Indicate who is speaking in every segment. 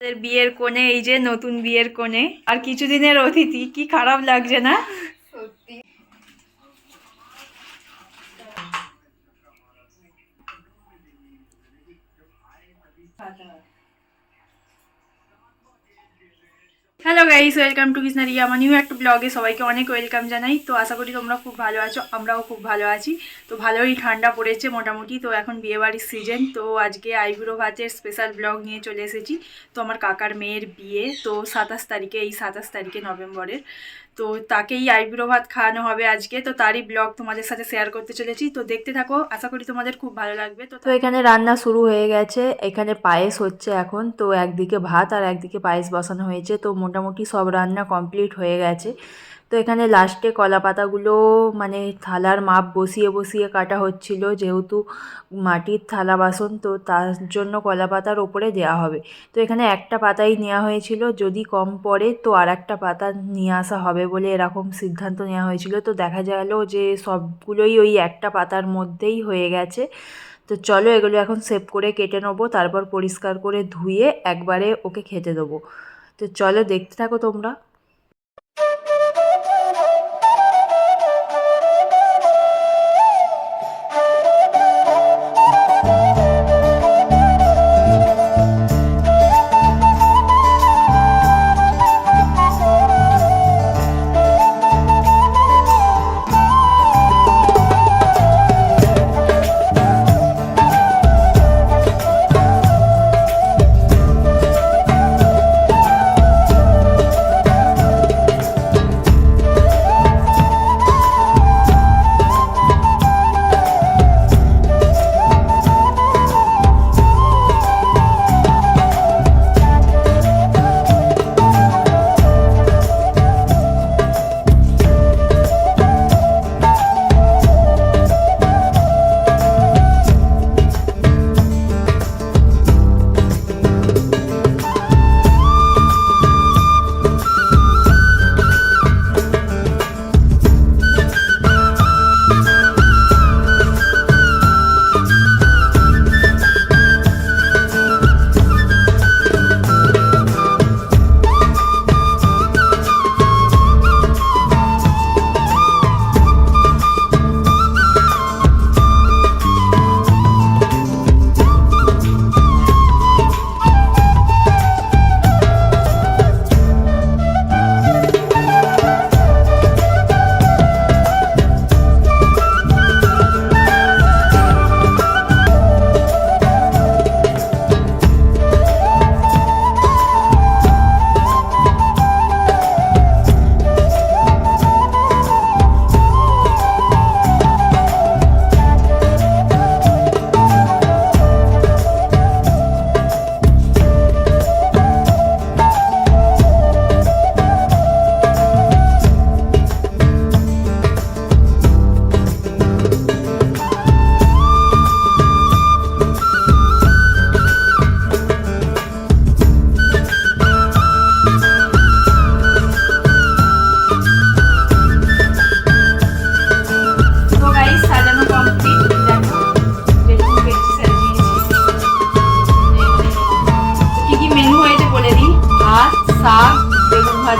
Speaker 1: আমাদের বিয়ের কোণে, এই যে নতুন বিয়ের কোণে, আর কিছুদিনের অতিথি, কি খারাপ লাগছে না?
Speaker 2: সত্যি।
Speaker 1: হ্যালো গাইস ওয়েলকাম টু কৃষ্ণারি আমার নিউ একটা ব্লগে সবাইকে অনেক ওয়েলকাম জানাই। তো আশা করি তোমরা খুব ভালো আছো, আমরাও খুব ভালো আছি। তো ভালোই ঠান্ডা পড়েছে মোটামুটি, তো এখন বিয়েবাড়ির সিজন তো আজকে আইবুড়ো ভাতের স্পেশাল ব্লগ নিয়ে চলে এসেছি। তো আমার কাকার মেয়ের বিয়ে, তো সাতাশ তারিখে, এই সাতাশ তারিখে নভেম্বরের। তো তাকেই আইবুড়ো ভাত খাওয়ানো হবে আজকে, তো তারই ব্লগ তোমাদের সাথে শেয়ার করতে চলেছি। তো দেখতে থাকো, আশা করি তোমাদের খুব ভালো লাগবে। তো
Speaker 3: এখানে রান্না শুরু হয়ে গেছে, এখানে পায়েস হচ্ছে এখন, তো একদিকে ভাত আর একদিকে পায়েস বসানো হয়েছে। তো মোটামুটি সব রান্না কমপ্লিট হয়ে গেছে। তো এখানে লাস্টে কলা পাতাগুলো মানে থালার মাপ বসিয়ে বসিয়ে কাটা হচ্ছিল, যেহেতু মাটির থালা বাসন, তো তার জন্য কলা পাতার ওপরে দেওয়া হবে। তো এখানে একটা পাতাই নেওয়া হয়েছিল, যদি কম পড়ে তো আর একটা পাতা নিয়ে আসা হবে বলে এরকম সিদ্ধান্ত নেওয়া হয়েছিল। তো দেখা গেল যে সবগুলোই ওই একটা পাতার মধ্যেই হয়ে গেছে। তো চলো এগুলো এখন সেভ করে কেটে নেব, তারপর পরিষ্কার করে ধুয়ে একবারে ওকে খেতে দেবো। তো চলো দেখতে থাকো তোমরা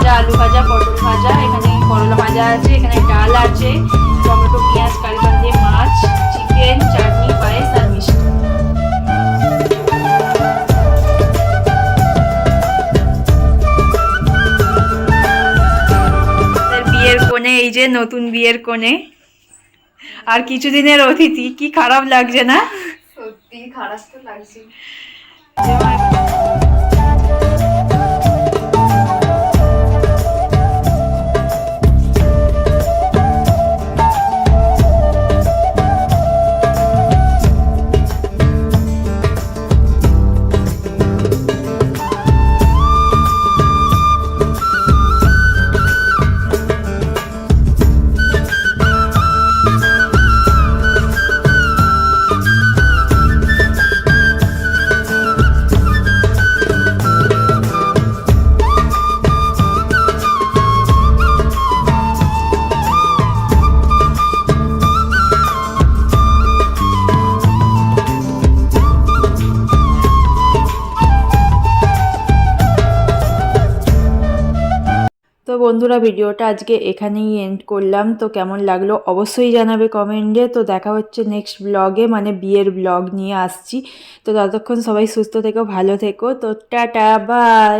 Speaker 1: ভাজা আলু ভাজা পটল ভাজা এখানে করলা ভাজা আছে এখানে ডাল আছে টমেটো পেঁয়াজ কারিপাল দিয়ে মাছ চিকেন চাটনি পায়েস আর মিষ্টি। বিয়ের কোণে এই যে নতুন বিয়ের কোণে আর কিছুদিনের অতিথি কি খারাপ লাগছে না?
Speaker 2: সত্যি খারাপ তো লাগছে
Speaker 3: তো বন্ধুরা, ভিডিওটা আজকে এখানেই এন্ড করলাম। তো কেমন লাগল অবশ্যই জানাবে কমেন্টে তো দেখা হচ্ছে নেক্সট ব্লগে মানে বিয়ের ব্লগ নিয়ে আসছি। তো ততক্ষণ সবাই সুস্থ থেকো, ভালো থেকো। তো টাটা বাই